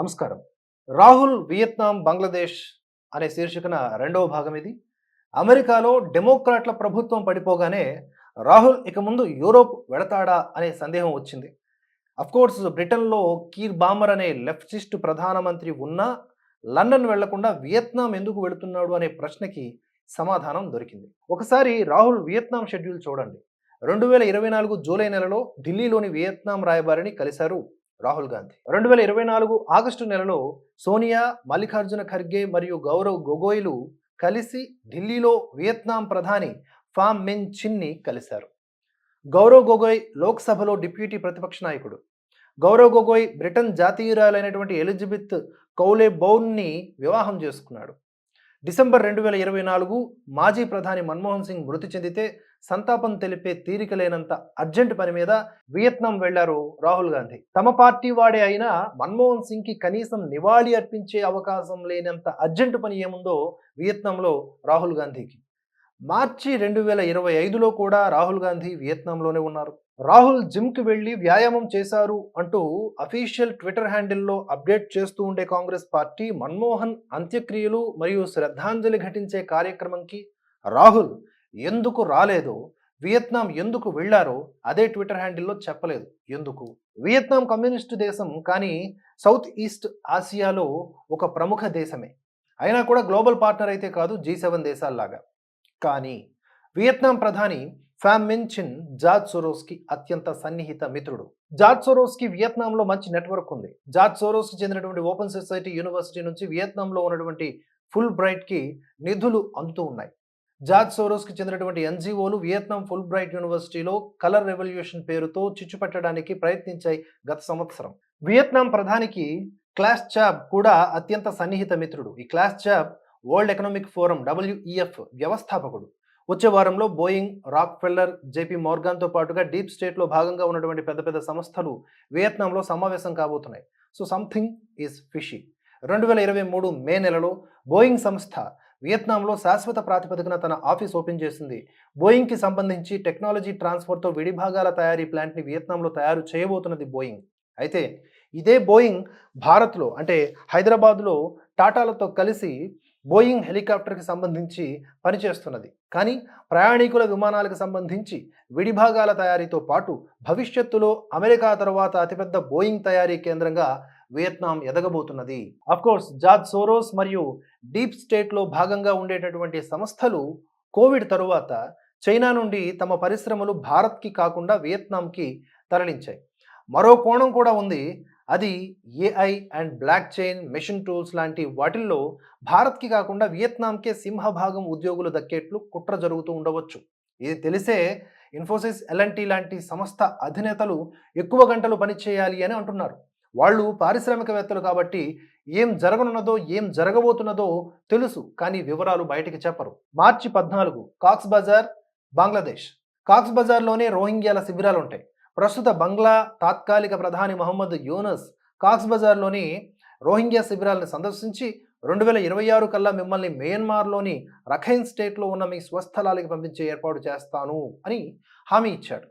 నమస్కారం. రాహుల్ వియత్నాం బంగ్లాదేశ్ అనే శీర్షికన రెండవ భాగం ఇది. అమెరికాలో డెమోక్రాట్ల ప్రభుత్వం పడిపోగానే రాహుల్ ఇక ముందు యూరోప్ వెళతాడా అనే సందేహం వచ్చింది. అఫ్కోర్స్ బ్రిటన్లో కీర్ బామర్ అనే లెఫ్టిస్ట్ ప్రధానమంత్రి ఉన్నా లండన్ వెళ్ళకుండా వియత్నాం ఎందుకు వెళుతున్నాడు అనే ప్రశ్నకి సమాధానం దొరికింది. ఒకసారి రాహుల్ వియత్నాం షెడ్యూల్ చూడండి. రెండు వేల ఇరవై నాలుగు జూలై నెలలో ఢిల్లీలోని వియత్నాం రాయబారిని కలిశారు రాహుల్ గాంధీ. రెండు వేల ఇరవై నాలుగు ఆగస్టు నెలలో సోనియా మల్లికార్జున ఖర్గే మరియు గౌరవ్ గొగోయ్లు కలిసి ఢిల్లీలో వియత్నాం ప్రధాని ఫామ్ మిన్ చిన్ని కలిశారు. గౌరవ్ గొగోయ్ లోక్సభలో డిప్యూటీ ప్రతిపక్ష నాయకుడు. గౌరవ్ గొగోయ్ బ్రిటన్ జాతీయురాలైనటువంటి ఎలిజబెత్ కౌలే బౌన్ని వివాహం చేసుకున్నాడు. డిసెంబర్ రెండు వేల ఇరవై నాలుగు మాజీ ప్రధాని మన్మోహన్ సింగ్ మృతి చెందితే సంతాపం తెలిపే తీరిక లేనంత అర్జెంట్ పని మీద వియత్నాం వెళ్ళారు రాహుల్ గాంధీ. తమ పార్టీ వాడే అయినా మన్మోహన్ సింగ్కి కనీసం నివాళి అర్పించే అవకాశం లేనంత అర్జెంట్ పని ఏముందో వియత్నాంలో రాహుల్ గాంధీకి. మార్చి రెండు వేల ఇరవై ఐదులో కూడా రాహుల్ గాంధీ వియత్నాంలోనే ఉన్నారు. రాహుల్ జిమ్కి వెళ్ళి వ్యాయామం చేశారు అంటూ అఫీషియల్ ట్విట్టర్ హ్యాండిల్లో అప్డేట్ చేస్తూ ఉండే కాంగ్రెస్ పార్టీ మన్మోహన్ అంత్యక్రియలు మరియు శ్రద్ధాంజలి ఘటించే కార్యక్రమంకి రాహుల్ ఎందుకు రాలేదో వియత్నాం ఎందుకు వెళ్ళారో అదే ట్విట్టర్ హ్యాండిల్లో చెప్పలేదు. ఎందుకు? వియత్నాం కమ్యూనిస్టు దేశం కానీ సౌత్ ఈస్ట్ ఆసియాలో ఒక ప్రముఖ దేశమే. అయినా కూడా గ్లోబల్ పార్ట్నర్ అయితే కాదు జీ సెవెన్ దేశాల్లాగా. కానీ వియత్నాం ప్రధాని ఫ్యామ్ మిన్ చిన్ జార్జ్ సోరోస్కి అత్యంత సన్నిహిత మిత్రుడు. జార్జ్ సోరోస్కి వియత్నాంలో మంచి నెట్వర్క్ ఉంది. జార్జ్ సోరోస్కి చెందినటువంటి ఓపెన్ సొసైటీ యూనివర్సిటీ నుంచి వియత్నాంలో ఉన్నటువంటి ఫుల్ బ్రైట్కి నిధులు అందుతూ ఉన్నాయి. జార్జ్ సోరోస్కి చెందినటువంటి ఎన్జిఓలు వియత్నాం ఫుల్ బ్రైట్ యూనివర్సిటీలో కలర్ రెవల్యూషన్ పేరుతో చిచ్చుపెట్టడానికి ప్రయత్నించాయి గత సంవత్సరం. వియత్నాం ప్రధానికి క్లాస్ చాబ్ కూడా అత్యంత సన్నిహిత మిత్రుడు. ఈ Klaus Schwab World Economic Forum WEF వ్యవస్థాపకుడు. వచ్చే వారంలో బోయింగ్ రాక్ ఫెల్లర్ జేపీ మోర్గాన్తో పాటుగా డీప్ స్టేట్లో భాగంగా ఉన్నటువంటి పెద్ద పెద్ద సంస్థలు వియత్నాంలో సమావేశం కాబోతున్నాయి. సో సంథింగ్ ఈజ్ ఫిషీ రెండు వేల ఇరవై మూడు మే నెలలో బోయింగ్ సంస్థ వియత్నాంలో శాశ్వత ప్రాతిపదికన తన ఆఫీస్ ఓపెన్ చేసింది. బోయింగ్కి సంబంధించి టెక్నాలజీ ట్రాన్స్ఫర్తో విడిభాగాల తయారీ ప్లాంట్ని వియత్నాంలో తయారు చేయబోతున్నది బోయింగ్. అయితే ఇదే బోయింగ్ భారత్లో అంటే హైదరాబాద్లో టాటాలతో కలిసి బోయింగ్ హెలికాప్టర్కి సంబంధించి పనిచేస్తున్నది కానీ ప్రయాణికుల విమానాలకు సంబంధించి విడిభాగాల తయారీతో పాటు భవిష్యత్తులో అమెరికా తర్వాత అతిపెద్ద బోయింగ్ తయారీ కేంద్రంగా వియత్నాం ఎదగబోతున్నది. అఫ్కోర్స్ జార్జ్ సోరోస్ మరియు డీప్ స్టేట్లో భాగంగా ఉండేటటువంటి సంస్థలు కోవిడ్ తరువాత చైనా నుండి తమ పరిశ్రమలు భారత్కి కాకుండా వియత్నాంకి తరలించాయి. మరో కోణం కూడా ఉంది. అది AI and blockchain machine tools లాంటి వాటిల్లో భారత్కి కాకుండా వియత్నాంకే సింహభాగం ఉద్యోగులు దక్కేట్లు కుట్ర జరుగుతూ ఉండవచ్చు. ఇది తెలిసే ఇన్ఫోసిస్ ఎల్ఎన్టీ లాంటి సంస్థ అధినేతలు ఎక్కువ గంటలు పనిచేయాలి అని అంటున్నారు. వాళ్ళు పారిశ్రామికవేత్తలు కాబట్టి ఏం జరగనున్నదో ఏం జరగబోతున్నదో తెలుసు కానీ వివరాలు బయటికి చెప్పరు. మార్చి పద్నాలుగు కాక్స్ బజార్ బంగ్లాదేశ్. కాక్స్ బజార్లోనే రోహింగ్యాల శిబిరాలు ఉంటాయి ప్రస్తుత బంగ్లా తాత్కాలిక ప్రధాని మహమ్మద్ యూనస్ కాక్స్ బజార్లోని రోహింగ్యా శిబిరాలను సందర్శించి రెండు వేల ఇరవై ఆరు కల్లా మిమ్మల్ని మయన్మార్లోని రఖైన్ స్టేట్లో ఉన్న మీ స్వస్థలాలకి పంపించే ఏర్పాటు చేస్తాను అని హామీ ఇచ్చాడు.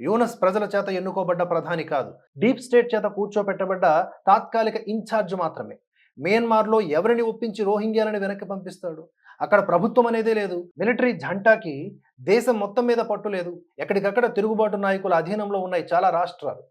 యూనస్ ప్రజల చేత ఎన్నుకోబడ్డ ప్రధాని కాదు. డీప్ స్టేట్ చేత కూర్చోపెట్టబడ్డ తాత్కాలిక ఇన్ఛార్జ్ మాత్రమే. మయన్మార్లో ఎవరిని ఒప్పించి రోహింగ్యాలను వెనక్కి పంపిస్తాడు? అక్కడ ప్రభుత్వం అనేదే లేదు. మిలిటరీ జంటాకి దేశం మొత్తం మీద పట్టు లేదు. ఎక్కడికక్కడ తిరుగుబాటు నాయకుల అధీనంలో ఉన్నాయి చాలా రాష్ట్రాలు.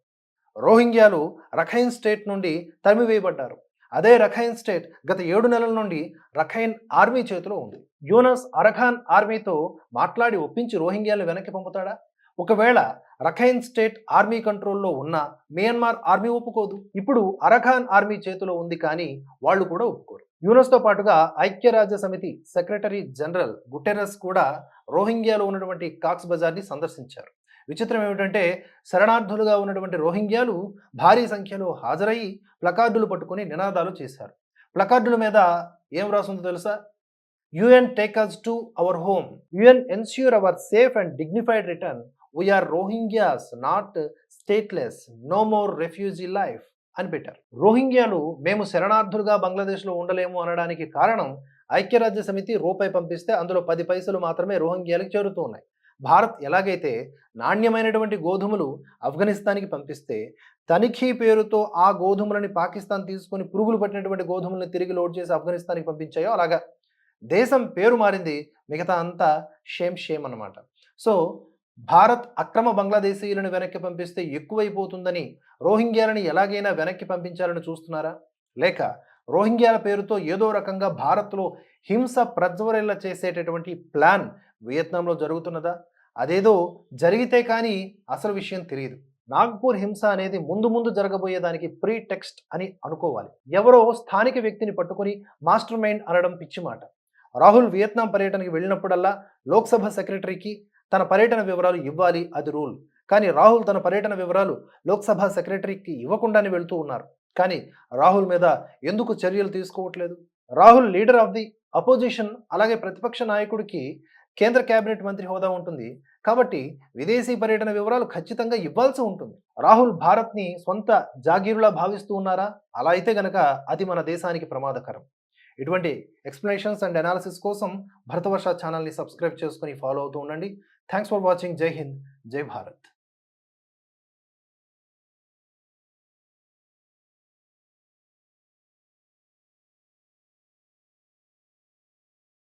రోహింగ్యాలు రఖైన్ స్టేట్ నుండి తరిమివేయబడ్డారు. అదే రఖైన్ స్టేట్ గత ఏడు నెలల నుండి రఖైన్ ఆర్మీ చేతిలో ఉంది. యూనస్ అరఖాన్ ఆర్మీతో మాట్లాడి ఒప్పించి రోహింగ్యాలను వెనక్కి పంపుతాడా? ఒకవేళ రఖైన్ స్టేట్ ఆర్మీ కంట్రోల్లో ఉన్న మియన్మార్ ఆర్మీ ఒప్పుకోదు. ఇప్పుడు అరఖాన్ ఆర్మీ చేతిలో ఉంది కానీ వాళ్ళు కూడా ఒప్పుకోరు. యూనస్తో పాటుగా ఐక్యరాజ్య సమితి సెక్రటరీ జనరల్ గుటెరస్ కూడా రోహింగ్యాలో ఉన్నటువంటి కాక్స్ బజార్ని సందర్శించారు. విచిత్రం ఏమిటంటే శరణార్థులుగా ఉన్నటువంటి రోహింగ్యాలు భారీ సంఖ్యలో హాజరయ్యి ప్లకార్డులు పట్టుకుని నినాదాలు చేశారు. ప్లకార్డుల మీద ఏం రాసుందో తెలుసా? UN take us to our home. UN ensure our safe and dignified return we are Rohingyas not stateless no more refugee life అని పెట్టారు. రోహింగ్యాలు మేము శరణార్థులుగా బంగ్లాదేశ్లో ఉండలేము అనడానికి కారణం ఐక్యరాజ్య సమితి రూపాయి పంపిస్తే అందులో పది పైసలు మాత్రమే రోహింగ్యాలకు చేరుతూ ఉన్నాయి. భారత్ ఎలాగైతే నాణ్యమైనటువంటి గోధుమలు ఆఫ్ఘనిస్తాన్కి పంపిస్తే తనిఖీ పేరుతో ఆ గోధుమలని పాకిస్తాన్ తీసుకొని పురుగులు పట్టినటువంటి గోధుమలను తిరిగి లోడ్ చేసి ఆఫ్ఘనిస్తాన్కి పంపించాయో అలాగా దేశం పేరు మారింది. మిగతా అంతా షేమ్ షేమ్ అన్నమాట. సో భారత్ అక్రమ బంగ్లాదేశీయులను వెనక్కి పంపిస్తే ఎక్కువైపోతుందని రోహింగ్యాలని ఎలాగైనా వెనక్కి పంపించాలని చూస్తున్నారా? లేక రోహింగ్యాల పేరుతో ఏదో రకంగా భారత్లో హింస ప్రజ్వరేలా చేసేటటువంటి ప్లాన్ వియత్నాంలో జరుగుతున్నదా? అదేదో జరిగితే కానీ అసలు విషయం తెలియదు. నాగ్పూర్ హింస అనేది ముందు ముందు జరగబోయేదానికి ప్రీ టెక్స్ట్ అని అనుకోవాలి. ఎవరో స్థానిక వ్యక్తిని పట్టుకొని మాస్టర్ మైండ్ అనడం పిచ్చి మాట రాహుల్ వియత్నాం పర్యటనకి వెళ్ళినప్పుడల్లా లోక్సభ సెక్రటరీకి తన పర్యటన వివరాలు ఇవ్వాలి అది రూల్. కానీ రాహుల్ తన పర్యటన వివరాలు లోక్సభ సెక్రటరీకి ఇవ్వకుండానే వెళ్తూ ఉన్నారు. కానీ రాహుల్ మీద ఎందుకు చర్యలు తీసుకోవట్లేదు? Rahul leader of the opposition అలాగే ప్రతిపక్ష నాయకుడికి కేంద్ర కేబినెట్ మంత్రి హోదా ఉంటుంది. కాబట్టి విదేశీ పర్యటన వివరాలు ఖచ్చితంగా ఇవ్వాల్సి ఉంటుంది. రాహుల్ భారత్ని సొంత జాగీరులా భావిస్తూ ఉన్నారా? అలా అయితే గనక అది మన దేశానికి ప్రమాదకరం. ఇటువంటి ఎక్స్ప్లెనేషన్స్ అండ్ అనాలిసిస్ కోసం భరతవర్ష ఛానల్ని సబ్స్క్రైబ్ చేసుకుని ఫాలో అవుతూ ఉండండి. థ్యాంక్స్ ఫర్ వాచింగ్ జై హింద్ జై భారత్